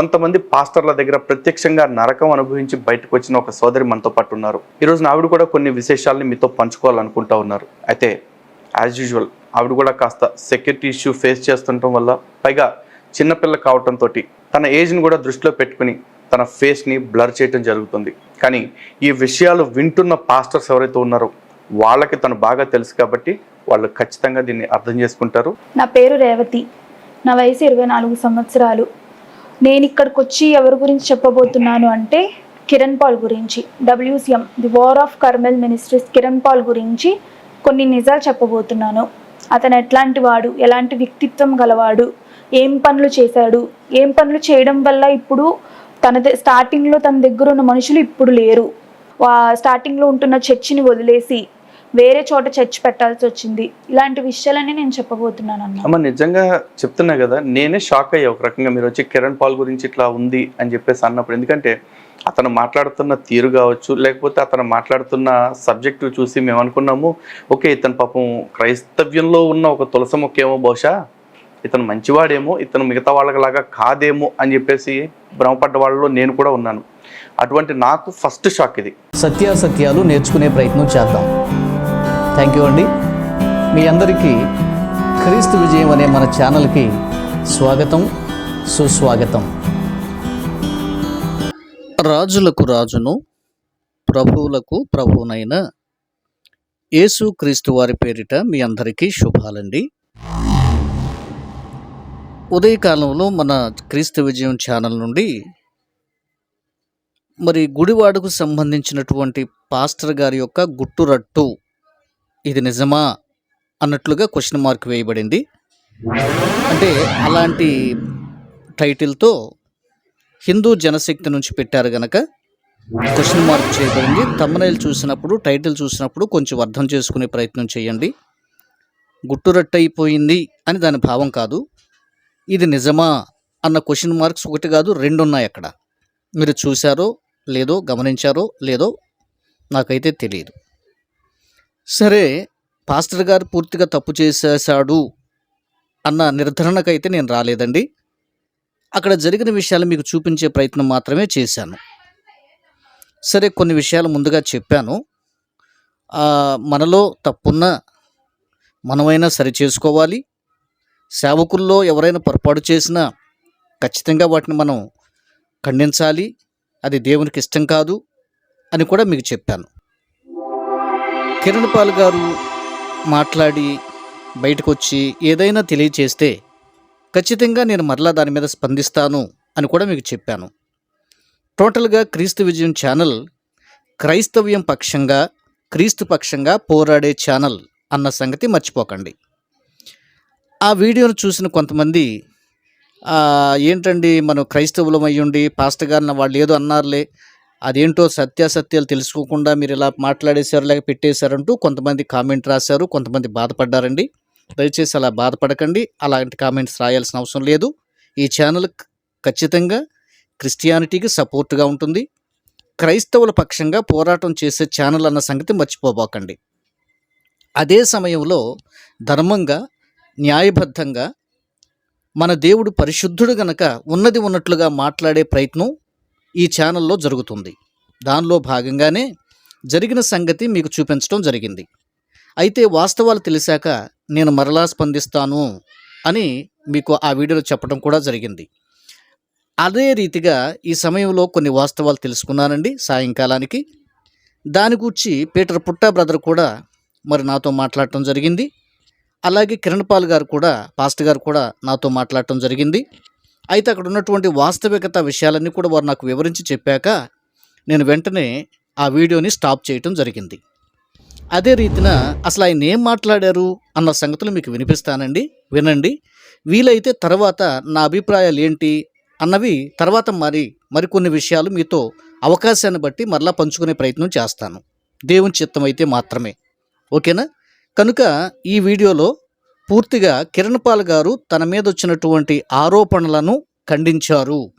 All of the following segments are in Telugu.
కొంతమంది పాస్టర్ల దగ్గర ప్రత్యక్షంగా నరకం అనుభవించి బయటకు వచ్చిన ఒక సోదరి మనతో పాటు ఉన్నారు. ఈరోజు ఆవిడ కూడా కొన్ని విశేషాలని మీతో పంచుకోవాలనుకుంటా ఉన్నారు. అయితే యాజ్ యూజువల్ ఆవిడ కూడా కాస్త సెక్యూరిటీ ఇష్యూ ఫేస్ చేస్తుండటం వల్ల పైగా చిన్నపిల్ల కావటంతో తన ఏజ్ని కూడా దృష్టిలో పెట్టుకుని తన ఫేస్ని బ్లర్ చేయటం జరుగుతుంది. కానీ ఈ విషయాలు వింటున్న పాస్టర్స్ ఎవరైతే ఉన్నారో వాళ్ళకి తను బాగా తెలుసు కాబట్టి వాళ్ళు ఖచ్చితంగా దీన్ని అర్థం చేసుకుంటారు. నా పేరు రేవతి. నా వయసు ఇరవై నాలుగు సంవత్సరాలు. నేను ఇక్కడికి వచ్చి ఎవరి గురించి చెప్పబోతున్నాను అంటే కిరణ్ పాల్ గురించి WCM the war of Carmel ministries Kiran Paul గురించి కొన్ని నిజాలు చెప్పబోతున్నాను. అతను ఎట్లాంటి వాడు ఎలాంటి వ్యక్తిత్వం గలవాడు ఏం పనులు చేశాడు ఏం పనులు చేయడం వల్ల ఇప్పుడు తన స్టార్టింగ్లో తన దగ్గర ఉన్న మనుషులు ఇప్పుడు లేరు. వా- స్టార్టింగ్లో ఉంటున్న చర్చిని వదిలేసి వేరే చోట చర్చ్ పెట్టాల్సి వచ్చింది. ఇలాంటి విషయాలన్నీ నేను చెప్పబోతున్నాను అమ్మ నిజంగా చెప్తున్నా కదా నేనే షాక్ అయ్యా ఒక రకంగా. మీరు వచ్చి కిరణ్ పాల్ గురించి ఇట్లా ఉంది అని చెప్పేసి అన్నప్పుడు. ఎందుకంటే అతను మాట్లాడుతున్న తీరు కావచ్చు లేకపోతే అతను మాట్లాడుతున్న సబ్జెక్టు చూసి మేము అనుకున్నాము ఓకే ఇతను పాపం క్రైస్తవ్యంలో ఉన్న ఒక తులసి మొక్కేమో బహుశా ఇతను మంచివాడేమో ఇతను మిగతా వాళ్ళలాగా కాదేమో అని చెప్పేసి భ్రమపడ్డ వాళ్ళలో నేను కూడా ఉన్నాను. అటువంటి నాకు ఫస్ట్ షాక్ ఇది. సత్యాసత్యాలు నేర్చుకునే ప్రయత్నం చేద్దాం. థ్యాంక్ యూ అండి. మీ అందరికీ క్రీస్తు విజయం అనే మన ఛానల్కి స్వాగతం సుస్వాగతం. రాజులకు రాజును ప్రభువులకు ప్రభువునైన యేసు క్రీస్తు వారి పేరిట మీ అందరికీ శుభాలండి. ఉదయకాలంలో మన క్రీస్తు విజయం ఛానల్ నుండి మరి గుడివాడకు సంబంధించినటువంటి పాస్టర్ గారి యొక్క గుట్టురట్టు ఇది నిజమా అన్నట్లుగా క్వశ్చన్ మార్క్ వేయబడింది. అంటే అలాంటి టైటిల్తో హిందూ జనశక్తి నుంచి పెట్టారు గనక క్వశ్చన్ మార్క్ చేయబడింది. తమ్మనైల్ చూసినప్పుడు టైటిల్ చూసినప్పుడు కొంచెం అర్థం చేసుకునే ప్రయత్నం చేయండి. గుట్టురట్టయిపోయింది అని దాని భావం కాదు. ఇది నిజమా అన్న క్వశ్చన్ మార్క్స్ ఒకటి కాదు రెండు ఉన్నాయి అక్కడ. మీరు చూశారో లేదో గమనించారో లేదో నాకైతే తెలియదు. సరే పాస్టర్ గారు పూర్తిగా తప్పు చేసేసాడు అన్న నిర్ధారణకైతే నేను రాలేదండి. అక్కడ జరిగిన విషయాలు మీకు చూపించే ప్రయత్నం మాత్రమే చేశాను. సరే కొన్ని విషయాలు ముందుగా చెప్పాను. మనలో తప్పున్న మనమైనా సరి చేసుకోవాలి. సేవకుల్లో ఎవరైనా పొరపాటు చేసినా ఖచ్చితంగా వాటిని మనం ఖండించాలి. అది దేవునికి ఇష్టం కాదు అని కూడా మీకు చెప్పాను. కిరణ్ పాల్ గారు మాట్లాడి బయటకు వచ్చి ఏదైనా తెలియచేస్తే ఖచ్చితంగా నేను మరలా దాని మీద స్పందిస్తాను అని కూడా మీకు చెప్పాను. టోటల్గా క్రీస్తు విజయం ఛానల్ క్రైస్తవ్యం పక్షంగా క్రీస్తు పక్షంగా పోరాడే ఛానల్ అన్న సంగతి మర్చిపోకండి. ఆ వీడియోను చూసిన కొంతమంది ఏంటండి మనం క్రైస్తవులం అయ్యుండి పాస్టర్ గారిని వాళ్ళు ఏదో అన్నారులే అదేంటో సత్యాసత్యాలు తెలుసుకోకుండా మీరు ఇలా మాట్లాడేశారు లేక పెట్టేశారంటూ కొంతమంది కామెంట్ రాశారు కొంతమంది బాధపడ్డారండి. దయచేసి అలా బాధపడకండి అలాంటి కామెంట్స్ రాయాల్సిన అవసరం లేదు. ఈ ఛానల్ ఖచ్చితంగా క్రిస్టియానిటీకి సపోర్ట్గా ఉంటుంది. క్రైస్తవుల పక్షంగా పోరాటం చేసే ఛానల్ అన్న సంగతి మర్చిపోబోకండి. అదే సమయంలో ధర్మంగా న్యాయబద్ధంగా మన దేవుడు పరిశుద్ధుడు గనక ఉన్నది ఉన్నట్లుగా మాట్లాడే ప్రయత్నం ఈ ఛానల్లో జరుగుతుంది. దానిలో భాగంగానే జరిగిన సంగతి మీకు చూపించడం జరిగింది. అయితే వాస్తవాలు తెలిసాక నేను మరలా స్పందిస్తాను అని మీకు ఆ వీడియోలో చెప్పడం కూడా జరిగింది. అదే రీతిగా ఈ సమయంలో కొన్ని వాస్తవాలు తెలుసుకున్నానండి సాయంకాలానికి. దాని గురించి పీటర్ పుట్టా బ్రదర్ కూడా మరి నాతో మాట్లాడటం జరిగింది. అలాగే కిరణ్ పాల్ గారు కూడా పాస్టర్ గారు కూడా నాతో మాట్లాడటం జరిగింది. అయితే అక్కడ ఉన్నటువంటి వాస్తవికత విషయాలన్నీ కూడా వారు నాకు వివరించి చెప్పాక నేను వెంటనే ఆ వీడియోని స్టాప్ చేయటం జరిగింది. అదే రీతిన అసలు ఆయన ఏం మాట్లాడారు అన్న సంగతులు మీకు వినిపిస్తానండి వినండి. వీలైతే తర్వాత నా అభిప్రాయాలు ఏంటి అన్నవి తర్వాత మరి మరికొన్ని విషయాలు మీతో అవకాశాన్ని బట్టి మరలా పంచుకునే ప్రయత్నం చేస్తాను. దేవుని చిత్తం అయితే మాత్రమే. ఓకేనా? కనుక ఈ వీడియోలో పూర్తిగా కిరణ్ పాల్ గారు తన మీద వచ్చినటువంటి ఆరోపణలను ఖండించారు.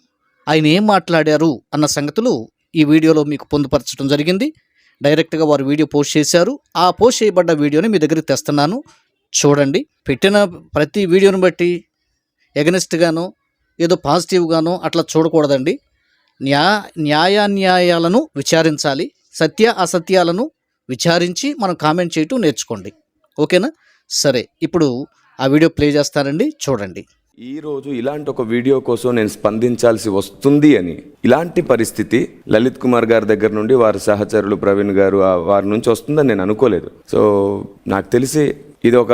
ఆయన ఏం మాట్లాడారు అన్న సంగతులు ఈ వీడియోలో మీకు పొందుపరచడం జరిగింది. డైరెక్ట్గా వారు వీడియో పోస్ట్ చేశారు. ఆ పోస్ట్ చేయబడ్డ వీడియోని మీ దగ్గరికి తెస్తున్నాను. చూడండి. పెట్టిన ప్రతి వీడియోని బట్టి ఎగనెస్ట్గానో ఏదో పాజిటివ్గానో అట్లా చూడకూడదండి. న్యా న్యాయాన్యాయాలను విచారించాలి. సత్య అసత్యాలను విచారించి మనం కామెంట్ చేయటం నేర్చుకోండి. ఓకేనా? సరే ఇప్పుడు ఆ వీడియో ప్లే చేస్తానండి చూడండి. ఈరోజు ఇలాంటి ఒక వీడియో కోసం నేను స్పందించాల్సి వస్తుంది అని. ఇలాంటి పరిస్థితి లలిత్ కుమార్ గారి దగ్గర నుండి వారి సహచరులు ప్రవీణ్ గారు వారి నుంచి వస్తుందని నేను అనుకోలేదు. సో నాకు తెలిసి ఇది ఒక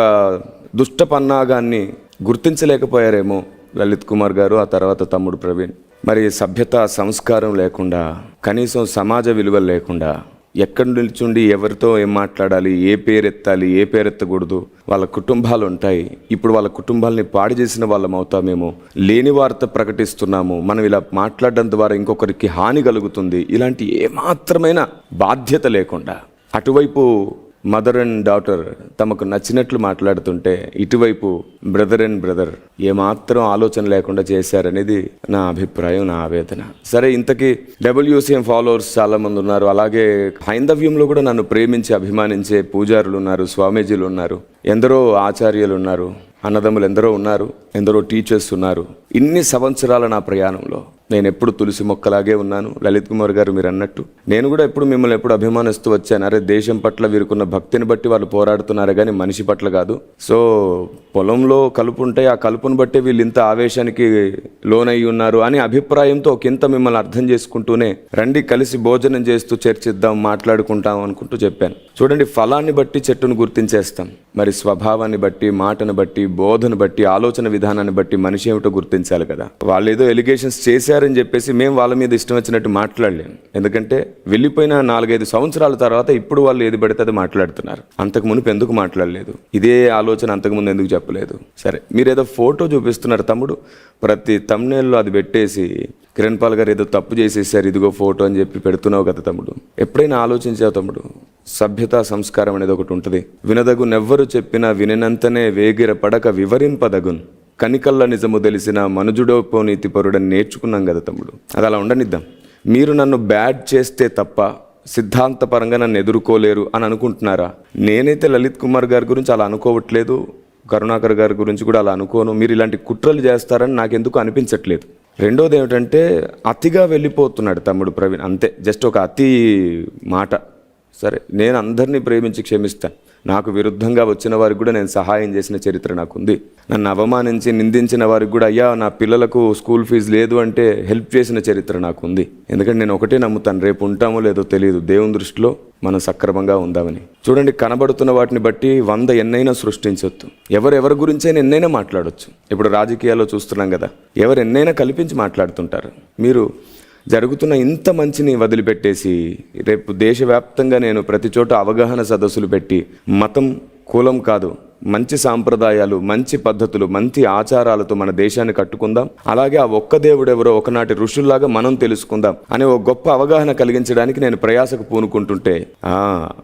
దుష్ట పన్నాగాన్ని గుర్తించలేకపోయారేమో లలిత్ కుమార్ గారు ఆ తర్వాత తమ్ముడు ప్రవీణ్. మరి సభ్యత సంస్కారం లేకుండా కనీసం సమాజ విలువలు లేకుండా ఎక్కడ నిల్చుండి ఎవరితో ఏం మాట్లాడాలి ఏ పేరు ఎత్తాలి ఏ పేరు ఎత్తకూడదు వాళ్ళ కుటుంబాలు ఉంటాయి. ఇప్పుడు వాళ్ళ కుటుంబాలని పాడు చేసిన వాళ్ళం అవుతామేమో. లేని వార్త ప్రకటిస్తున్నాము. మనం ఇలా మాట్లాడడం ద్వారా ఇంకొకరికి హాని కలుగుతుంది. ఇలాంటి ఏమాత్రమైన బాధ్యత లేకుండా అటువైపు మదర్ అండ్ డాటర్ తమకు నచ్చినట్లు మాట్లాడుతుంటే ఇటువైపు బ్రదర్ అండ్ బ్రదర్ ఏమాత్రం ఆలోచన లేకుండా చేశారనేది నా అభిప్రాయం నా ఆవేదన. సరే ఇంతకీ డబ్ల్యూసీఎం ఫాలోవర్స్ చాలామంది ఉన్నారు. అలాగే హైందవ్యంలో కూడా నన్ను ప్రేమించి అభిమానించే పూజారులు ఉన్నారు స్వామీజీలు ఉన్నారు ఎందరో ఆచార్యులు ఉన్నారు అన్నదమ్ములు ఎందరో ఉన్నారు. ఎందరో టీచర్స్ ఉన్నారు. ఇన్ని సంవత్సరాల నా ప్రయాణంలో నేను ఎప్పుడు తులసి మొక్కలాగే ఉన్నాను. లలిత్ కుమార్ గారు మీరు అన్నట్టు నేను కూడా ఎప్పుడు మిమ్మల్ని ఎప్పుడు అభిమానిస్తూ వచ్చాను. అరే దేశం పట్ల వీరుకున్న భక్తిని బట్టి వాళ్ళు పోరాడుతున్నారు కానీ మనిషి పట్ల కాదు. సో పొలంలో కలుపు ఉంటే ఆ కలుపును బట్టి వీళ్ళు ఇంత ఆవేశానికి లోనయ్యి ఉన్నారు అని అభిప్రాయంతో ఒకంత మిమ్మల్ని అర్థం చేసుకుంటూనే రండి కలిసి భోజనం చేస్తూ చర్చిద్దాం మాట్లాడుకుంటాం అనుకుంటూ చెప్పాను. చూడండి ఫలాన్ని బట్టి చెట్టును గుర్తించేస్తాం. మరి స్వభావాన్ని బట్టి మాటను బట్టి బోధను బట్టి ఆలోచన విధానం విధానాన్ని బట్టి మనిషి ఏమిటో గుర్తించాలి కదా. వాళ్ళు ఏదో ఎలిగేషన్స్ చేశారని చెప్పేసి మేము వాళ్ళ మీద ఇష్టం వచ్చినట్టు మాట్లాడలేము. ఎందుకంటే వెళ్ళిపోయిన నాలుగైదు సంవత్సరాల తర్వాత ఇప్పుడు వాళ్ళు ఏది పడితే అది మాట్లాడుతున్నారు. అంతకు మునుపు ఎందుకు మాట్లాడలేదు? ఇదే ఆలోచన అంతకుముందు ఎందుకు చెప్పలేదు? సరే మీరు ఏదో ఫోటో చూపిస్తున్నారు తమ్ముడు. ప్రతి తమ్నేల్లో అది పెట్టేసి కిరణ్ పాల్ గారు ఏదో తప్పు చేసేసారు ఇదిగో ఫోటో అని చెప్పి పెడుతున్నావు కదా తమ్ముడు. ఎప్పుడైనా ఆలోచించావు తమ్ముడు? సభ్యత సంస్కారం అనేది ఒకటి ఉంటుంది. వినదగు నెవ్వరు చెప్పినా వినినంతనే వేగిర పడక వివరింపదగున్. కనికల్ల నిజము తెలిసిన మనుజుడో పోనీతిపరుడని నేర్చుకున్నాం కదా తమ్ముడు. అది అలా ఉండనిద్దాం. మీరు నన్ను బ్యాడ్ చేస్తే తప్ప సిద్ధాంతపరంగా నన్ను ఎదుర్కోలేరు అని అనుకుంటున్నారా? నేనైతే లలిత్ కుమార్ గారి గురించి అలా అనుకోవట్లేదు కరుణాకర్ గారి గురించి కూడా అలా అనుకోను. మీరు ఇలాంటి కుట్రలు చేస్తారని నాకెందుకు అనిపించట్లేదు. రెండోది ఏమిటంటే అతిగా వెళ్ళిపోతున్నాడు తమ్ముడు ప్రవీణ్. అంతే జస్ట్ ఒక అతి మాట. సరే నేను అందరినీ ప్రేమించి క్షమిస్తాను నాకు విరుద్ధంగా వచ్చిన వారికి కూడా నేను సహాయం చేసిన చరిత్ర నాకుంది. నన్ను అవమానించి నిందించిన వారికి కూడా అయ్యా నా పిల్లలకు స్కూల్ ఫీజు లేదు అంటే హెల్ప్ చేసిన చరిత్ర నాకుంది. ఎందుకంటే నేను ఒకటే నమ్ముతాను రేపు ఉంటామో లేదో తెలియదు. దేవుని దృష్టిలో మనం సక్రమంగా ఉందామని. చూడండి కనబడుతున్న వాటిని బట్టి వంద ఎన్నైనా సృష్టించవచ్చు ఎవరెవరి గురించైనా ఎన్నైనా మాట్లాడొచ్చు. ఇప్పుడు రాజకీయాల్లో చూస్తున్నాం కదా ఎవరు ఎన్నైనా కల్పించి మాట్లాడుతుంటారు. మీరు జరుగుతున్న ఇంత మంచిని వదిలిపెట్టేసి రేపు దేశవ్యాప్తంగా నేను ప్రతి చోట అవగాహన సదస్సులు పెట్టి మతం కులం కాదు మంచి సాంప్రదాయాలు మంచి పద్ధతులు మంచి ఆచారాలతో మన దేశాన్ని కట్టుకుందాం. అలాగే ఆ ఒక్క దేవుడెవరో ఒకనాటి ఋషుల్లాగా మనం తెలుసుకుందాం అనే ఒక గొప్ప అవగాహన కలిగించడానికి నేను ప్రయాసకు పూనుకుంటుంటే ఆ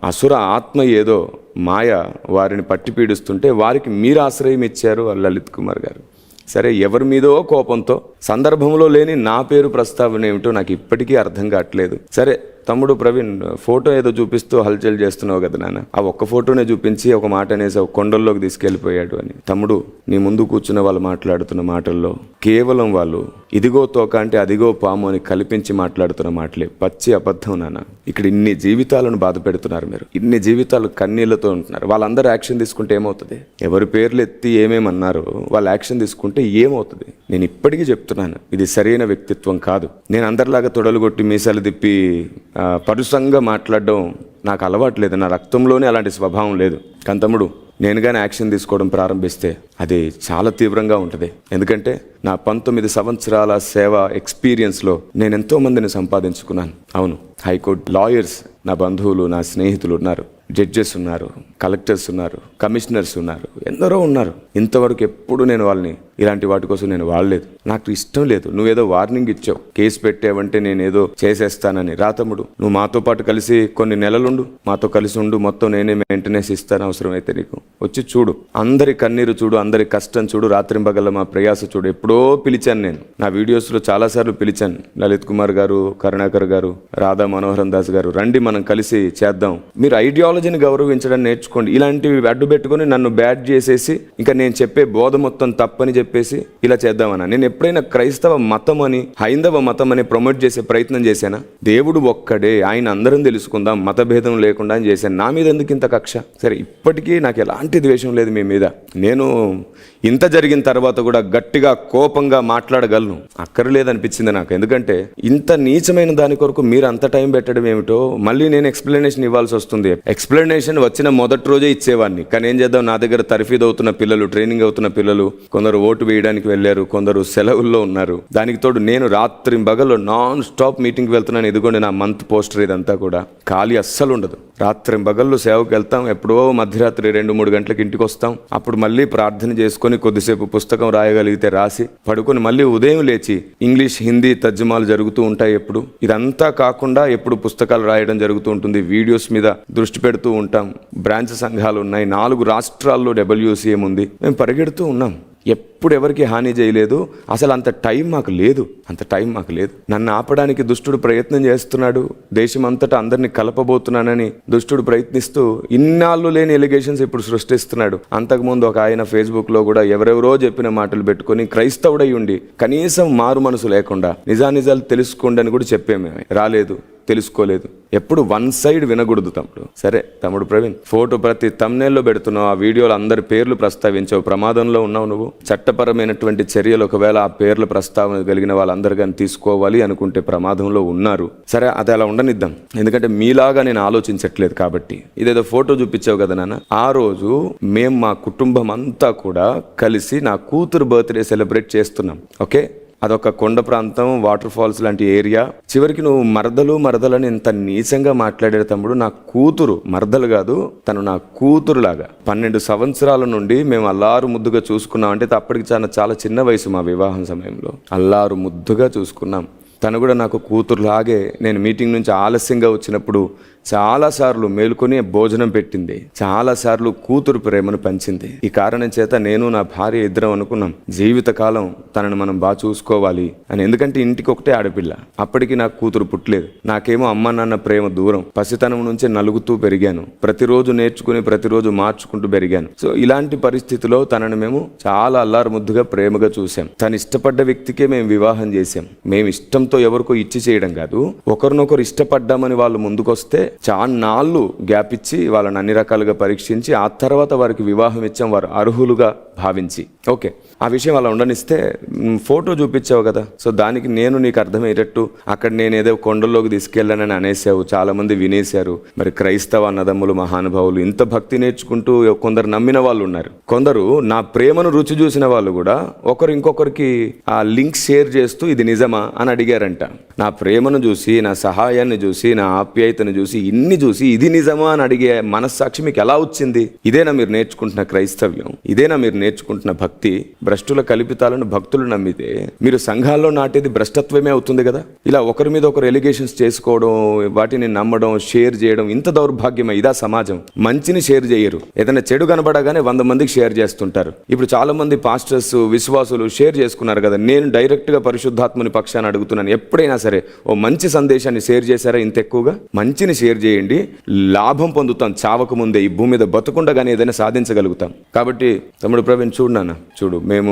అసుర ఆత్మ ఏదో మాయ వారిని పట్టి పీడిస్తుంటే వారికి మీరు ఆశ్రయం ఇచ్చారు లలిత్ కుమార్ గారు. సరే ఎవరి మీదో కోపంతో సందర్భంలో లేని నా పేరు ప్రస్తావన ఏమిటో నాకు ఇప్పటికీ అర్థం కావట్లేదు. సరే తమ్ముడు ప్రవీణ్ ఫోటో ఏదో చూపిస్తూ హల్చల్ చేస్తున్నావు కదా నాన్న. ఆ ఒక్క ఫోటోనే చూపించి ఒక మాట అనేసి ఒక కొండల్లోకి తీసుకెళ్ళిపోయాడు అని. తమ్ముడు నీ ముందు కూర్చున్న వాళ్ళు మాట్లాడుతున్న మాటల్లో కేవలం వాళ్ళు ఇదిగో తోక అంటే అదిగో పాము అని కల్పించి మాట్లాడుతున్న మాటలే. పచ్చి అబద్ధం నాన్న. ఇక్కడ ఇన్ని జీవితాలను బాధ పెడుతున్నారు మీరు. ఇన్ని జీవితాలు కన్నీళ్ళతో ఉంటున్నారు. వాళ్ళందరూ యాక్షన్ తీసుకుంటే ఏమవుతుంది? ఎవరి పేర్లు ఎత్తి ఏమేమన్నారు వాళ్ళు యాక్షన్ తీసుకుంటే ఏమవుతుంది? నేను ఇప్పటికీ చెప్తున్నాను. ఇది సరైన వ్యక్తిత్వం కాదు. నేను అందరిలాగా తొడలు కొట్టి మీసాలు తిప్పి పరుసంగా మాట్లాడడం నాకు అలవాటు లేదు. నా రక్తంలోనే అలాంటి స్వభావం లేదు. కానీ తమ్ముడు నేను కానీ యాక్షన్ తీసుకోవడం ప్రారంభిస్తే అది చాలా తీవ్రంగా ఉంటుంది. ఎందుకంటే నా పంతొమ్మిది సంవత్సరాల సేవ ఎక్స్పీరియన్స్లో నేను ఎంతో మందిని సంపాదించుకున్నాను. అవును హైకోర్టు లాయర్స్ నా బంధువులు నా స్నేహితులు ఉన్నారు. జడ్జెస్ ఉన్నారు కలెక్టర్స్ ఉన్నారు కమిషనర్స్ ఉన్నారు ఎందరో ఉన్నారు. ఇంతవరకు ఎప్పుడు నేను వాళ్ళని ఇలాంటి వాటి కోసం నేను వాడలేదు. నాకు ఇష్టం లేదు. నువ్వేదో వార్నింగ్ ఇచ్చావు. కేసు పెట్టావంటే నేను ఏదో చేసేస్తానని రాతముడు నువ్వు మాతో పాటు కలిసి కొన్ని నెలలుండు. మాతో కలిసి ఉండు. మొత్తం నేనే మెయింటెనెన్స్ ఇస్తాను. అవసరమైతే నీకు. వచ్చి చూడు. అందరి కన్నీరు చూడు. అందరి కష్టం చూడు. రాత్రింబగల మా ప్రయాస చూడు. ఎప్పుడో పిలిచాను నేను. నా వీడియోస్లో చాలాసార్లు పిలిచాను. లలిత్ కుమార్ గారు కరుణాకర్ గారు రాధా మనోహరం దాస్ గారు రండి మనం కలిసి చేద్దాం. మీరు ఐడియా టెక్నాలజీని గౌరవించడం నేర్చుకోండి. ఇలాంటివి అడ్డు పెట్టుకొని నన్ను బ్యాడ్ చేసేసి ఇంకా నేను చెప్పే బోధ మొత్తం తప్పని చెప్పేసి ఇలా చేద్దామన్నా. నేను ఎప్పుడైనా క్రైస్తవ మతం అని హైందవ మతం అని ప్రమోట్ చేసే ప్రయత్నం చేశానా? దేవుడు ఒక్కడే ఆయన అందరం తెలుసుకుందాం మతభేదం లేకుండా అని చేశాను. నా మీద ఎందుకు ఇంత కక్ష? సరే ఇప్పటికీ నాకు ఎలాంటి ద్వేషం లేదు మీ మీద. నేను ఇంత జరిగిన తర్వాత కూడా గట్టిగా కోపంగా మాట్లాడగలను. అక్కర్లేదనిపించింది నాకు. ఎందుకంటే ఇంత నీచమైన దాని కొరకు మీరు అంత టైం పెట్టడం ఏమిటో మళ్ళీ నేను ఎక్స్ప్లెనేషన్ ఇవ్వాల్సి వస్తుంది. ఎక్స్ప్లెనేషన్ వచ్చిన మొదటి రోజే ఇచ్చేవాడిని. కానీ ఏం చేద్దాం? నా దగ్గర తర్ఫీదు అవుతున్న పిల్లలు ట్రైనింగ్ అవుతున్న పిల్లలు కొందరు ఓటు వేయడానికి వెళ్ళారు కొందరు సెలవుల్లో ఉన్నారు. దానికి తోడు నేను రాత్రి బగల్లో నాన్ స్టాప్ మీటింగ్కి వెళ్తున్నాను. ఇదిగోండి నా మంత్ పోస్టర్ ఇదంతా కూడా. ఖాళీ అస్సలు ఉండదు. రాత్రి బగళ్ళు సేవకు వెళ్తాం. ఎప్పుడో మధ్యరాత్రి రెండు మూడు గంటలకు ఇంటికి వస్తాం. అప్పుడు మళ్ళీ ప్రార్థన చేసుకొని కొద్దిసేపు పుస్తకం రాయగలిగితే రాసి పడుకొని మళ్ళీ ఉదయం లేచి ఇంగ్లీష్ హిందీ తర్జుమాలు జరుగుతూ ఉంటాయి ఎప్పుడు. ఇదంతా కాకుండా ఎప్పుడు పుస్తకాలు రాయడం జరుగుతూ ఉంటుంది. వీడియోస్ మీద దృష్టి పరిగెడుతూ ఉంటాం. బ్రాంచ్ సంఘాలు ఉన్నాయి. నాలుగు రాష్ట్రాల్లో డబ్ల్యూసీఎం ఉంది. మేము పరిగెడుతూ ఉన్నాం. ఎప్పుడు ఎవరికి హాని చేయలేదు. అసలు అంత టైం మాకు లేదు. అంత టైం మాకు లేదు. నన్ను ఆపడానికి దుష్టుడు ప్రయత్నం చేస్తున్నాడు. దేశం అంతటా అందరినీ కలపబోతున్నానని దుష్టుడు ప్రయత్నిస్తూ ఇన్నాళ్ళు లేని ఎలిగేషన్స్ ఇప్పుడు సృష్టిస్తున్నాడు. అంతకుముందు ఒక ఆయన ఫేస్బుక్లో కూడా ఎవరెవరో చెప్పిన మాటలు పెట్టుకొని క్రైస్తవుడై ఉండి కనీసం మారు మనసు లేకుండా నిజానిజాలు తెలుసుకోండి అని కూడా చెప్పాము రాలేదు. తెలుసుకోలేదు. ఎప్పుడు వన్ సైడ్ వినకూడదు తమ్ముడు. సరే తమ్ముడు ప్రవీణ్ ఫోటో ప్రతి తమ్నేల్లో పెడుతున్నావు ఆ వీడియోలో అందరి పేర్లు ప్రస్తావించావు ప్రమాదంలో ఉన్నావు నువ్వు. చట్టపరమైనటువంటి చర్యలు ఒకవేళ ఆ పేర్లు ప్రస్తావన కలిగిన వాళ్ళందరూ కానీ తీసుకోవాలి అనుకుంటే ప్రమాదంలో ఉన్నారు. సరే అది అలా ఉండనిద్దాం. ఎందుకంటే మీలాగా నేను ఆలోచించట్లేదు కాబట్టి. ఇదేదో ఫోటో చూపించావు కదా నాన్న. ఆ రోజు మేము మా కుటుంబం అంతా కూడా కలిసి నా కూతురు బర్త్డే సెలబ్రేట్ చేస్తున్నాం. ఓకే? అదొక కొండ ప్రాంతం వాటర్ ఫాల్స్ లాంటి ఏరియా. చివరికి నువ్వు మరదలు మరదలని ఇంత నీచంగా మాట్లాడే తమ్ముడు. నా కూతురు మరదలు కాదు తను నా కూతురులాగా. పన్నెండు సంవత్సరాల నుండి మేము అల్లారు ముద్దుగా చూసుకున్నామంటే అప్పటికి చాలా చాలా చిన్న వయసు మా వివాహం సమయంలో. అల్లారు ముద్దుగా చూసుకున్నాం. తను కూడా నాకు కూతురులాగే నేను మీటింగ్ నుంచి ఆలస్యంగా వచ్చినప్పుడు చాలాసార్లు మేలుకొని భోజనం పెట్టింది. చాలాసార్లు కూతురు ప్రేమను పంచింది. ఈ కారణం చేత నేను నా భార్య ఇద్దరం అనుకున్నాం. జీవితకాలం తనను మనం బాగా చూసుకోవాలి అని. ఎందుకంటే ఇంటికి ఒకటే ఆడపిల్ల. అప్పటికి నాకు కూతురు పుట్టలేదు. నాకేమో అమ్మ నాన్న ప్రేమ దూరం. పసితనం నుంచే నలుగుతూ పెరిగాను. ప్రతిరోజు నేర్చుకుని ప్రతిరోజు మార్చుకుంటూ పెరిగాను. సో ఇలాంటి పరిస్థితిలో తనను మేము చాలా అల్లారు ముద్దుగా ప్రేమగా చూసాం తను ఇష్టపడ్డ వ్యక్తికే మేము వివాహం చేశాం. మేము ఇష్టంతో ఎవరికో ఇచ్చి చేయడం కాదు. ఒకరినొకరు ఇష్టపడ్డామని వాళ్ళు ముందుకొస్తే చాన్నాళ్ళు గ్యాప్ ఇచ్చి వాళ్ళని అన్ని రకాలుగా పరీక్షించి ఆ తర్వాత వారికి వివాహం ఇచ్చాం వారు అర్హులుగా భావించి. ఓకే. ఆ విషయం అలా ఉండనిస్తే ఫోటో చూపించావు కదా సో దానికి నేను నీకు అర్థమయ్యేటట్టు అక్కడ నేను ఏదో కొండల్లోకి తీసుకెళ్ళానని అనేసావు. చాలామంది వినేశారు. మరి క్రైస్తవ అన్నదమ్ములు మహానుభావులు ఇంత భక్తి నేర్చుకుంటూ కొందరు నమ్మిన వాళ్ళు ఉన్నారు. కొందరు నా ప్రేమను రుచి చూసిన వాళ్ళు కూడా ఒకరు ఇంకొకరికి ఆ లింక్ షేర్ చేస్తూ ఇది నిజమా అని అడిగారంట. నా ప్రేమను చూసి నా సహాయాన్ని చూసి నా ఆప్యాయతను చూసి ఇన్ని చూసి ఇది నిజమా అని అడిగే మనస్సాక్షి మీకు ఎలా వచ్చింది? ఇదేనా మీరు నేర్చుకుంటున్న క్రైస్తవ్యం? ఇదేనా మీరు నేర్చుకుంటున్న భక్తి? భ్రష్టుల కల్పితాలను భక్తులు నమ్మితే మీరు సంఘాల్లో నాటేది భ్రష్టత్వమే అవుతుంది కదా? ఇలా ఒకరి మీద ఒకరు ఎలిగేషన్స్ చేసుకోవడం వాటిని నమ్మడం షేర్ చేయడం ఇంత దౌర్భాగ్యమే. ఇదా సమాజం. మంచిని షేర్ చేయరు. ఏదైనా చెడు కనబడగానే వంద మందికి షేర్ చేస్తుంటారు. ఇప్పుడు చాలా మంది పాస్టర్స్ విశ్వాసులు షేర్ చేసుకున్నారు కదా. నేను డైరెక్ట్గా పరిశుద్ధాత్మని పక్షాన్ని అడుగుతున్నాను. ఎప్పుడైనా సరే ఓ మంచి సందేశాన్ని షేర్ చేశారా ఇంత ఎక్కువగా? మంచిని షేర్ చేయండి. లాభం పొందుతాం. చావక ముందే ఈ భూమి మీద బతుకుండగానే ఏదైనా సాధించగలుగుతాం. కాబట్టి తమ్ముడు ప్రవీణ్ చూడు నాన్న చూడు. మేము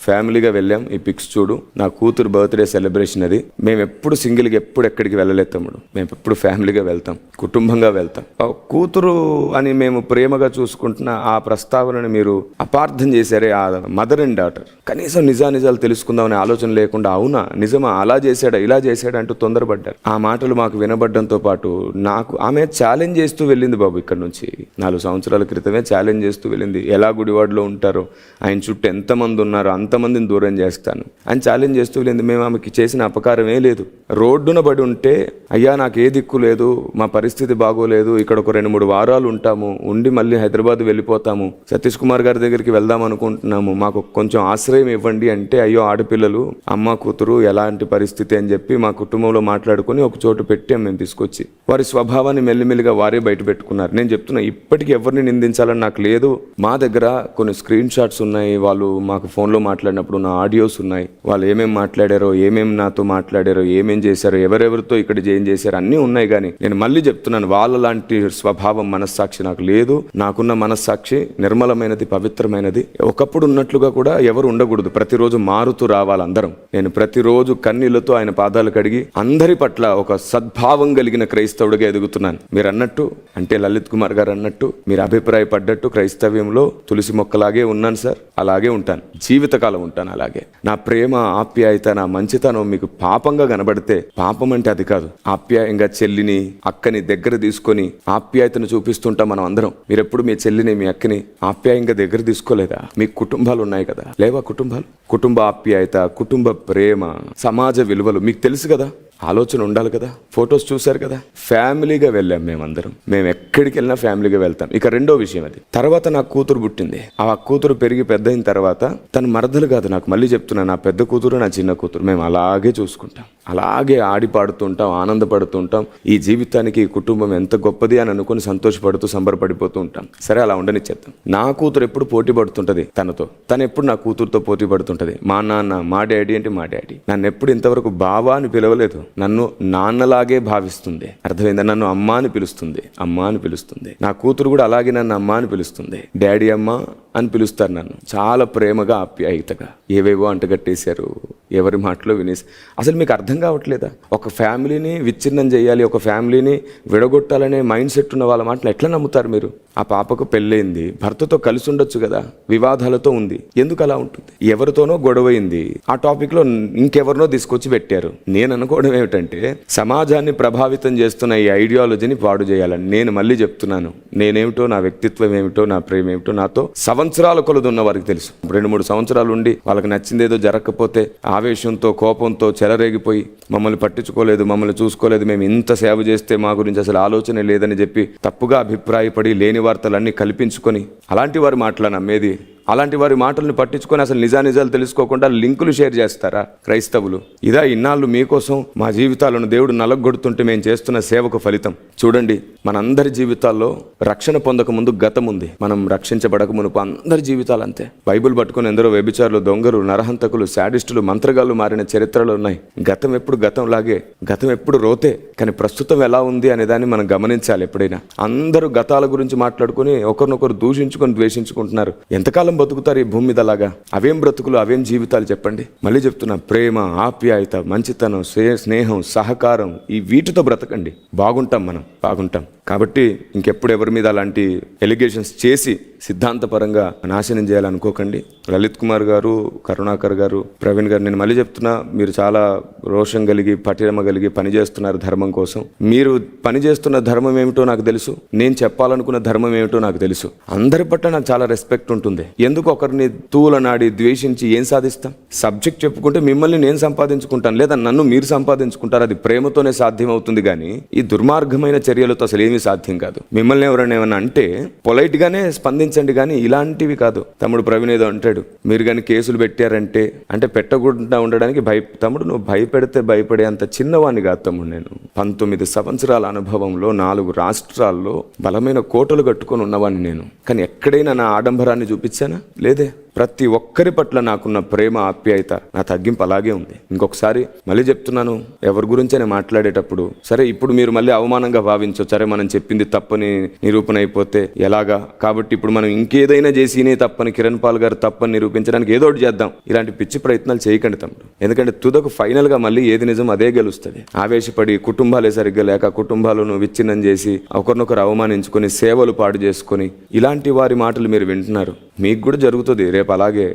ఫ్యామిలీగా వెళ్ళాం. ఈ పిక్స్ చూడు. నా కూతురు బర్త్డే సెలబ్రేషన్ అది. మేము ఎప్పుడు సింగిల్గా ఎప్పుడు ఎక్కడికి వెళ్ళలేదు తమ్ముడు. మేము ఎప్పుడు ఫ్యామిలీగా వెళ్తాం. కుటుంబంగా వెళ్తాం. కూతురు అని మేము ప్రేమగా చూసుకుంటున్న ఆ ప్రస్తావనని మీరు అపార్థం చేశారే ఆ మదర్ అండ్ డాటర్. కనీసం నిజానిజాలు తెలుసుకుందామనే ఆలోచన లేకుండా అవునా? నిజమా? అలా చేశాడా? ఇలా చేశాడా? అంటూ తొందరపడ్డారు. ఆ మాటలు మాకు వినబడ్డంతో పాటు నాకు ఆమె ఛాలెంజ్ చేస్తూ వెళ్ళింది బాబు ఇక్కడ నుంచి. నాలుగు సంవత్సరాల క్రితమే ఛాలెంజ్ చేస్తూ వెళ్ళింది. ఎలా గుడివాడలో ఉంటారో ఆయన చుట్టూ ఎంతమంది ఉన్నారో అంతమందిని దూరం చేస్తాను. అని ఛాలెంజ్ చేస్తూ లేదు మేము ఆమెకి చేసిన అపకారమే లేదు. రోడ్డున పడి ఉంటే అయ్యా నాకు ఏ దిక్కు లేదు మా పరిస్థితి బాగోలేదు ఇక్కడ ఒక రెండు మూడు వారాలు ఉంటాము ఉండి మళ్ళీ హైదరాబాద్ వెళ్ళిపోతాము సతీష్ కుమార్ గారి దగ్గరికి వెళ్దాం అనుకుంటున్నాము మాకు కొంచెం ఆశ్రయం ఇవ్వండి అంటే అయ్యో ఆడపిల్లలు అమ్మ కూతురు ఎలాంటి పరిస్థితి అని చెప్పి మా కుటుంబంలో మాట్లాడుకొని ఒక చోటు పెట్టాం మేము తీసుకొచ్చి వారి స్వభావాన్ని మెల్లిమెల్లిగా వారే బయట పెట్టుకున్నారు. నేను చెప్తున్నా ఇప్పటికీ ఎవరిని నిందించాలని నాకు లేదు. మా దగ్గర కొన్ని స్క్రీన్ షాట్స్ ఉన్నాయి వాళ్ళు మాకు ఫోన్లో మాట్లాడినప్పుడు నా ఆడియోస్ ఉన్నాయి. వాళ్ళు ఏమేమి మాట్లాడారో ఏమేమి నాతో మాట్లాడారో ఏమేం చేశారో ఎవరెవరితో ఇక్కడ ఏం చేశారో అన్నీ ఉన్నాయి కానీ నేను మళ్ళీ చెప్తున్నాను వాళ్ళ లాంటి స్వభావం మనస్సాక్షి నాకు లేదు. నాకున్న మనస్సాక్షి నిర్మలమైనది పవిత్రమైనది. ఒకప్పుడు ఉన్నట్లుగా కూడా ఎవరు ఉండకూడదు. ప్రతిరోజు మారుతూ రావాలి అందరం. నేను ప్రతిరోజు కన్నీళ్ళతో ఆయన పాదాలు కడిగి అందరి పట్ల ఒక సద్భావం కలిగిన క్రైస్తవుడిగా ఎదుగుతున్నాను. మీరు అన్నట్టు అంటే లలిత్ కుమార్ గారు అన్నట్టు మీరు అభిప్రాయపడ్డట్టు క్రైస్తవ్యంలో తులసి మొక్కలాగే ఉన్నాను సార్. అలాగే ఉంటాను. జీవితకాలం ఉంటాను అలాగే. నా ప్రేమ ఆప్యాయత నా మంచితనం మీకు పాపంగా కనబడితే పాపం అంటే అది కాదు. ఆప్యాయంగా చెల్లిని అక్కని దగ్గర తీసుకొని ఆప్యాయతను చూపిస్తుంటాం మనం అందరం. మీరెప్పుడు మీ చెల్లిని మీ అక్కని ఆప్యాయంగా దగ్గర తీసుకోలేదా? మీ కుటుంబాలు ఉన్నాయి కదా. లేవా కుటుంబాలు? కుటుంబ ఆప్యాయత కుటుంబ ప్రేమ సమాజ విలువలు మీకు తెలుసు కదా? ఆలోచన ఉండాలి కదా. ఫొటోస్ చూశారు కదా. ఫ్యామిలీగా వెళ్ళాం మేమందరం. మేము ఎక్కడికి వెళ్ళినా ఫ్యామిలీగా వెళ్తాం. ఇక రెండో విషయం అది. తర్వాత నాకు కూతురు పుట్టింది. ఆ కూతురు పెరిగి పెద్ద అయిన తర్వాత తను మరదలు కాదు నాకు. మళ్ళీ చెప్తున్నా నా పెద్ద కూతురు నా చిన్న కూతురు. మేము అలాగే చూసుకుంటాం. అలాగే ఆడిపాడుతుంటాం ఆనందపడుతుంటాం. ఈ జీవితానికి ఈ కుటుంబం ఎంత గొప్పది అని అనుకుని సంతోషపడుతూ సంబరపడిపోతూ ఉంటాం. సరే అలా ఉండనిచ్చేద్దాం నా కూతురు ఎప్పుడు పోటీ పడుతుంటుంది తనతో. తను ఎప్పుడు నా కూతురుతో పోటీ పడుతుంటుంది? మా నాన్న మా డాడీ అంటే మా డాడీ. నన్ను ఎప్పుడు ఇంతవరకు బావా అని పిలవలేదు. నన్ను నాన్నలాగే భావిస్తుంది అర్థమైందా? నన్ను అమ్మ అని పిలుస్తుంది అమ్మ అని పిలుస్తుంది నా కూతురు కూడా అలాగే నన్ను అమ్మ అని పిలుస్తుంది డాడీ అమ్మ అని పిలుస్తారు నన్ను. చాలా ప్రేమగా ఆప్యాయతగా. ఏవేవో అంటగట్టేశారు. ఎవరి మాటలో వినేసి. అసలు మీకు అర్థం కావట్లేదా? ఒక ఫ్యామిలీని విచ్ఛిన్నం చేయాలి ఒక ఫ్యామిలీని విడగొట్టాలనే మైండ్ సెట్ ఉన్న వాళ్ళ మాటలు ఎట్లా నమ్ముతారు మీరు? ఆ పాపకు పెళ్ళైంది భర్తతో కలిసి ఉండొచ్చు కదా వివాదాలతో ఉంది. ఎందుకు అలా ఉంటుంది? ఎవరితోనో గొడవైంది ఆ టాపిక్లో ఇంకెవరినో తీసుకొచ్చి పెట్టారు. నేను అనుకోవడం ఏమిటంటే సమాజాన్ని ప్రభావితం చేస్తున్న ఈ ఐడియాలజీని పాడు చేయాలని నేను మళ్ళీ చెప్తున్నాను. నేనేమిటో నా వ్యక్తిత్వం ఏమిటో నా ప్రేమ ఏమిటో నాతో సంవత్సరాల కొలది ఉన్న వారికి తెలుసు. రెండు మూడు సంవత్సరాలు ఉండి వాళ్ళకి నచ్చింది ఏదో జరగకపోతే ఆవేశంతో కోపంతో చెలరేగిపోయి మమ్మల్ని పట్టించుకోలేదు మమ్మల్ని చూసుకోలేదు మేము ఇంత సేవ చేస్తే మా గురించి అసలు ఆలోచన లేదని చెప్పి తప్పుగా అభిప్రాయపడి లేని వార్తలన్నీ కల్పించుకొని అలాంటి వారు మాటలు నమ్మేది అలాంటి వారి మాటలను పట్టించుకొని అసలు నిజానిజాలు తెలుసుకోకుండా లింకులు షేర్ చేస్తారా క్రైస్తవులు? ఇదా ఇన్నాళ్ళు మీకోసం మా జీవితాలను దేవుడు నలగొడుతుంటే మేము చేస్తున్న సేవకు ఫలితం. చూడండి మనందరి జీవితాల్లో రక్షణ పొందక ముందు గతం ఉంది. మనం రక్షించబడక మునుపు అందరి జీవితాలు అంతే బైబిల్ పట్టుకుని ఎందరో వ్యభిచారులు దొంగలు నరహంతకులు శాడిస్టులు మంత్రగాళ్ళు మారిన చరిత్రలు ఉన్నాయి. గతం ఎప్పుడు గతంలాగే గతం ఎప్పుడు రోతే కానీ ప్రస్తుతం ఎలా ఉంది అనే దాన్ని మనం గమనించాలి ఎప్పుడైనా. అందరూ గతాల గురించి మాట్లాడుకుని ఒకరినొకరు దూషించుకొని ద్వేషించుకుంటున్నారు. ఎంతకాలం బతుకుతారు ఈ భూమి మీద అలాగా అవేం బ్రతుకులు అవేం జీవితాలు చెప్పండి. మళ్ళీ చెప్తున్నా ప్రేమ ఆప్యాయత మంచితనం స్నేహం సహకారం ఈ వీటితో బ్రతకండి. బాగుంటాం మనం బాగుంటాం. కాబట్టి ఇంకెప్పుడు ఎవరి మీద అలాంటి ఎలిగేషన్స్ చేసి సిద్ధాంతపరంగా నాశనం చేయాలనుకోకండి లలిత్ కుమార్ గారు కరుణాకర్ గారు ప్రవీణ్ గారు నేను మళ్ళీ చెప్తున్నా మీరు చాలా రోషం కలిగి పటిరమ కలిగి పనిచేస్తున్నారు ధర్మం కోసం. మీరు పనిచేస్తున్న ధర్మం ఏమిటో నాకు తెలుసు. నేను చెప్పాలనుకున్న ధర్మం ఏమిటో నాకు తెలుసు. అందరి పట్ల నాకు చాలా రెస్పెక్ట్ ఉంటుంది. ఎందుకు ఒకరిని తూలనాడి ద్వేషించి ఏం సాధిస్తాం? సబ్జెక్ట్ చెప్పుకుంటే మిమ్మల్ని నేను సంపాదించుకుంటాను. లేదా నన్ను మీరు సంపాదించుకుంటారు. అది ప్రేమతోనే సాధ్యం అవుతుంది కానీ ఈ దుర్మార్గమైన చర్యలతో అసలు ఏమీ సాధ్యం కాదు. మిమ్మల్ని ఎవరైనా ఏమన్నా అంటే పొలైట్గానే గానే స్పందించండి కానీ ఇలాంటివి కాదు. తమ్ముడు ప్రవీణ్ ఏదో అంటాడు మీరు కానీ కేసులు పెట్టారంటే అంటే పెట్టకుండా ఉండడానికి భయ తమ్ముడు నువ్వు భయపెడితే భయపడే అంత చిన్నవాణ్ణి కాదు తమ్ముడు నేను. పంతొమ్మిది సంవత్సరాల అనుభవంలో నాలుగు రాష్ట్రాల్లో బలమైన కోటలు కట్టుకొని ఉన్నవాడిని నేను. కానీ ఎక్కడైనా నా ఆడంబరాన్ని చూపించానా? లేదే? ప్రతి ఒక్కరి పట్ల నాకున్న ప్రేమ ఆప్యాయత నా తగ్గింపు అలాగే ఉంది. ఇంకొకసారి మళ్ళీ చెప్తున్నాను ఎవరి గురించి నేను మాట్లాడేటప్పుడు సరే ఇప్పుడు మీరు మళ్ళీ అవమానంగా భావించవచ్చు సరే మనం చెప్పింది తప్పని నిరూపణ అయిపోతే ఎలాగా? కాబట్టి ఇప్పుడు మనం ఇంకేదైనా చేసినే తప్పని కిరణ్ పాల్ గారు తప్పని నిరూపించడానికి ఏదో ఒకటి చేద్దాం. ఇలాంటి పిచ్చి ప్రయత్నాలు చేయకండి తమ్ముడు. ఎందుకంటే తుదకు ఫైనల్గా మళ్ళీ ఏది నిజం అదే గెలుస్తుంది. ఆవేశపడి కుటుంబాలే సరిగ్గా లేక కుటుంబాలను విచ్ఛిన్నం చేసి ఒకరినొకరు అవమానించుకొని సేవలు పాడు చేసుకొని ఇలాంటి వారి మాటలు మీరు వింటున్నారు. మీకు కూడా జరుగుతుంది. రేపు అలాగే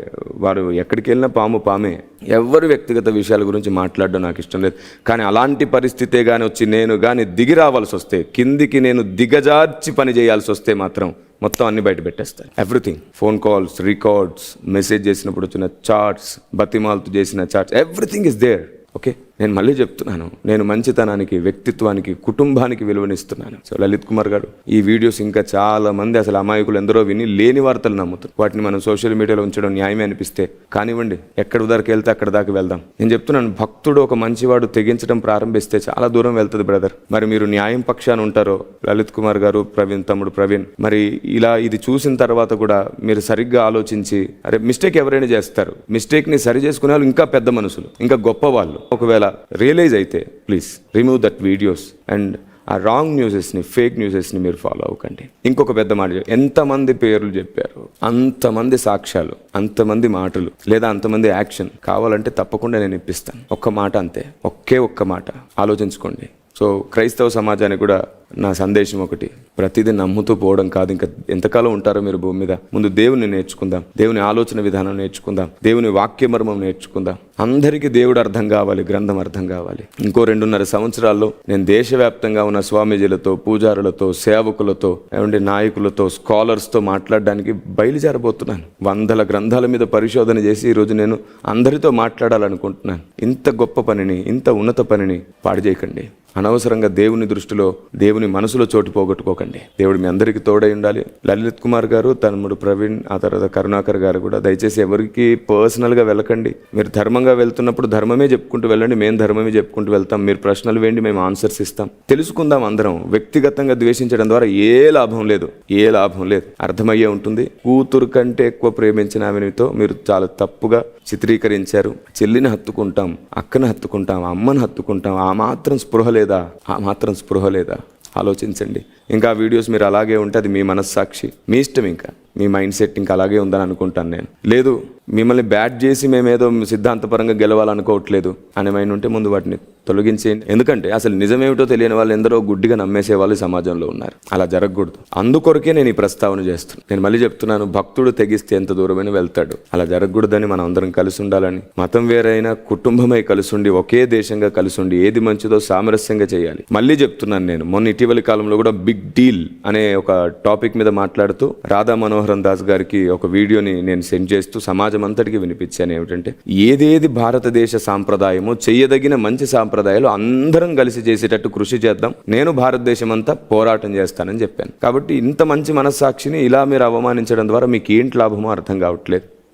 వారు ఎక్కడికి వెళ్ళినా పాము పామే. ఎవరు వ్యక్తిగత విషయాల గురించి మాట్లాడడం నాకు ఇష్టం లేదు. కానీ అలాంటి పరిస్థితే కానీ వచ్చి నేను కానీ దిగి రావాల్సి వస్తే కిందికి నేను దిగజార్చి పని చేయాల్సి వస్తే మాత్రం మొత్తం అన్ని బయట పెట్టేస్తాను everything phone calls records message చేసినప్పుడు వచ్చిన చార్ట్స్ బతిమాలతో చేసిన charts everything is there okay నేను మళ్ళీ చెప్తున్నాను. నేను మంచితనానికి వ్యక్తిత్వానికి కుటుంబానికి విలువనిస్తున్నాను. సో లలిత్ కుమార్ గారు ఈ వీడియోస్ ఇంకా చాలా మంది అసలు అమాయకులు ఎందరో విని లేని వార్తలు నమ్ముతారు వాటిని మనం సోషల్ మీడియాలో ఉంచడం న్యాయమే అనిపిస్తే కానివ్వండి ఎక్కడ దాకా వెళ్తే అక్కడ దాకా వెళ్దాం. నేను చెప్తున్నాను భక్తుడు ఒక మంచివాడు తెగించడం ప్రారంభిస్తే చాలా దూరం వెళ్తుంది బ్రదర్. మరి మీరు న్యాయం పక్షాన ఉంటారో? లలిత్ కుమార్ గారు ప్రవీణ్ తమ్ముడు ప్రవీణ్. మరి ఇలా ఇది చూసిన తర్వాత కూడా మీరు సరిగ్గా ఆలోచించి అరే మిస్టేక్ ఎవరైనా చేస్తారు. మిస్టేక్ని సరి చేసుకునే వాళ్ళు ఇంకా పెద్ద మనుషులు ఇంకా గొప్ప వాళ్ళు. ఒకవేళ రియలైజ్ అయితే please remove that videos and ఆ రాంగ్ న్యూసెస్ని ఫేక్ న్యూసెస్ని మీరు ఫాలో అవ్వకండి. ఇంకొక పెద్ద మాట ఎంతమంది పేర్లు చెప్పారు? అంతమంది సాక్ష్యాలు అంతమంది మాటలు లేదా అంతమంది యాక్షన్ కావాలంటే తప్పకుండా నేను ఇప్పిస్తాను. ఒక్క మాట అంతే ఒకే ఒక్క మాట. ఆలోచించుకోండి. సో క్రైస్తవ సమాజానికి కూడా నా సందేశం ఒకటి. ప్రతిదీ నమ్ముతూ పోవడం కాదు. ఇంకా ఎంతకాలం ఉంటారో మీరు భూమి మీద? ముందు దేవుని నేర్చుకుందాం. దేవుని ఆలోచన విధానం నేర్చుకుందాం. దేవుని వాక్య మర్మం నేర్చుకుందాం. అందరికీ దేవుడు అర్థం కావాలి గ్రంథం అర్థం కావాలి. ఇంకో రెండున్నర సంవత్సరాల్లో నేను దేశవ్యాప్తంగా ఉన్న స్వామీజీలతో పూజారులతో సేవకులతో ఏమంటే నాయకులతో స్కాలర్స్తో మాట్లాడడానికి బయలుదేరబోతున్నాను. వందల గ్రంథాల మీద పరిశోధన చేసి ఈరోజు నేను అందరితో మాట్లాడాలనుకుంటున్నాను. ఇంత గొప్ప పనిని ఇంత ఉన్నత పనిని పాడు చేయకండి. అనవసరంగా దేవుని దృష్టిలో దేవుని మనసులో చోటు పోగొట్టుకోకండి. దేవుడు మీ అందరికీ తోడై ఉండాలి. లలిత్ కుమార్ గారు తనముడు ప్రవీణ్ ఆ తర్వాత కరుణాకర్ గారు కూడా దయచేసి ఎవరికి పర్సనల్గా వెళ్ళకండి. మీరు ధర్మంగా వెళ్తున్నప్పుడు ధర్మమే చెప్పుకుంటూ వెళ్ళండి. మేము ధర్మమే చెప్పుకుంటూ వెళ్తాం. మీరు ప్రశ్నలు వేయండి మేము ఆన్సర్స్ ఇస్తాం. తెలుసుకుందాం అందరం. వ్యక్తిగతంగా ద్వేషించడం ద్వారా ఏ లాభం లేదు. ఏ లాభం లేదు. అర్థమయ్యే ఉంటుంది. కూతురు కంటే ఎక్కువ ప్రేమించిన ఆమెతో మీరు చాలా తప్పుగా చిత్రీకరించారు. చెల్లిని హత్తుకుంటాం అక్కని హత్తుకుంటాం అమ్మని హత్తుకుంటాం. ఆ మాత్రం స్పృహ లేదా? ఆ మాత్రం స్పృహ లేదా? ఆలోచించండి. ఇంకా వీడియోస్ మీరు అలాగే ఉంటే అది మీ మనస్సాక్షి. మీ ఇష్టం ఇంకా. మీ మైండ్ సెట్ ఇంకా అలాగే ఉందని అనుకుంటాను నేను. లేదు మిమ్మల్ని బ్యాట్ చేసి మేమేదో సిద్ధాంతపరంగా గెలవాలనుకోవట్లేదు అనే మైండ్ ఉంటే ముందు వాటిని తొలగించేయండి. ఎందుకంటే అసలు నిజమేమిటో తెలియని వాళ్ళు ఎందరో గుడ్డిగా నమ్మేసే వాళ్ళు సమాజంలో ఉన్నారు. అలా జరగకూడదు. అందుకొరకే నేను ఈ ప్రస్తావన చేస్తున్నాను నేను మళ్ళీ చెప్తున్నాను భక్తుడు తెగిస్తే ఎంత దూరమైనా వెళ్తాడు. అలా జరగకూడదని మనం అందరం కలిసి ఉండాలని. మతం వేరైనా కుటుంబమై కలిసి ఉండి ఒకే దేశంగా కలిసి ఉండి ఏది మంచిదో సామరస్యంగా చేయాలి. మళ్ళీ చెప్తున్నాను నేను. మొన్న ఇటీవలి కాలంలో కూడా బిగ్ డీల్ అనే ఒక టాపిక్ మీద మాట్లాడుతూ రాధా మనోహరన్ దాస్ గారికి ఒక వీడియోని నేను సెండ్ చేస్తూ సమాజం అంతటికి వినిపించాను. ఏమిటంటే ఏదేది భారతదేశ సాంప్రదాయమో చేయదగిన మంచి సాంప్రదాయాలు అందరం కలిసి చేసేటట్టు కృషి చేద్దాం. నేను భారతదేశం అంతా పోరాటం చేస్తానని చెప్పాను. కాబట్టి ఇంత మంచి మనస్సాక్షిని ఇలా మీరు అవమానించడం ద్వారా మీకు ఏంటి లాభమో అర్థం కావట్లేదు.